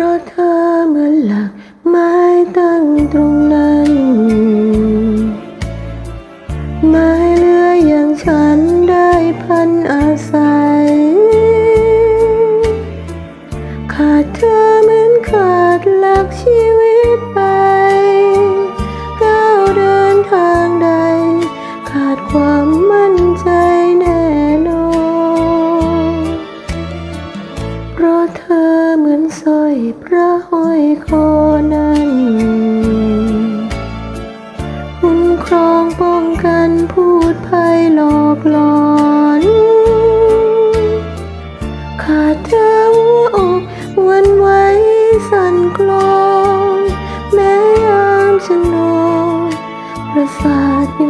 ราะเธอเหมือนหลักไม้ตั้งตรงนั้น ไม้เลือยอย่างฉันได้พันอาศัย ขาดเธอเหมือนขาดหลักชีวิต พระห้อยคอนั้นคุ้มครองป้องกันพูดภัยหลอกหลอนขาดเธอหัวอกวันไหวสั่นกลอนแม้ยามฉันนอนประสาทยัง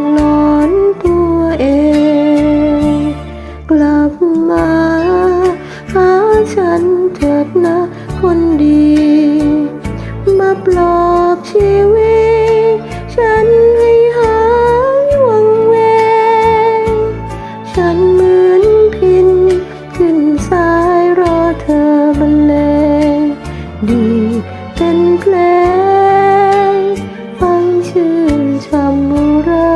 ดีเป็นเพลงฟังชื่นช่ำอุรา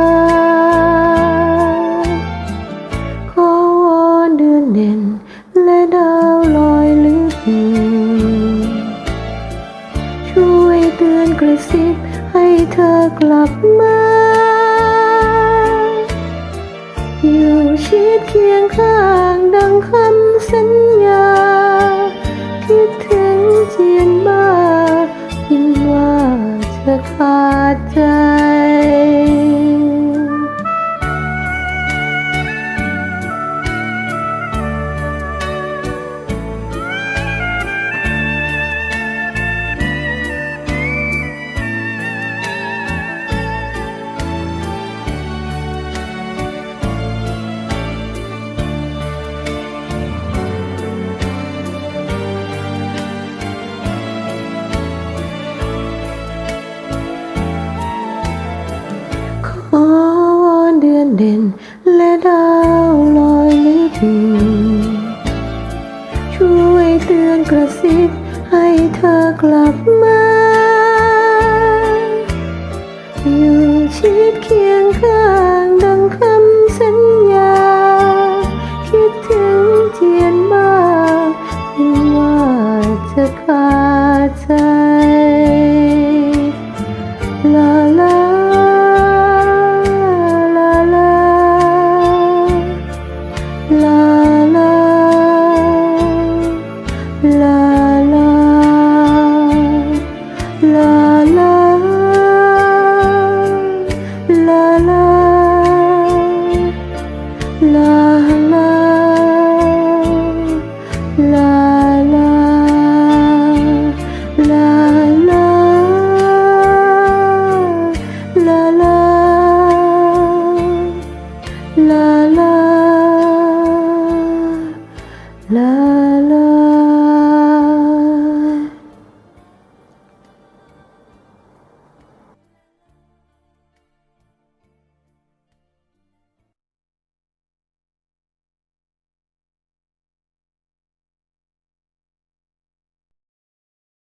ขอวอนเดือนเด่น และดาวลอยลึก ช่วยเตือนกระซิบให้เธอกลับมาอยู่ชิดเคียงข้างดังคำสัญญา ข เดือนเด่น และดาวลอยลิขิตช่วยเตือนกระซิบให้เธอกลับมา อยู่ชิดเคียงข้างดังคำสัญญา คิดถึงเทียนบ้างยังว่าจะขาดใจ 啦啦啦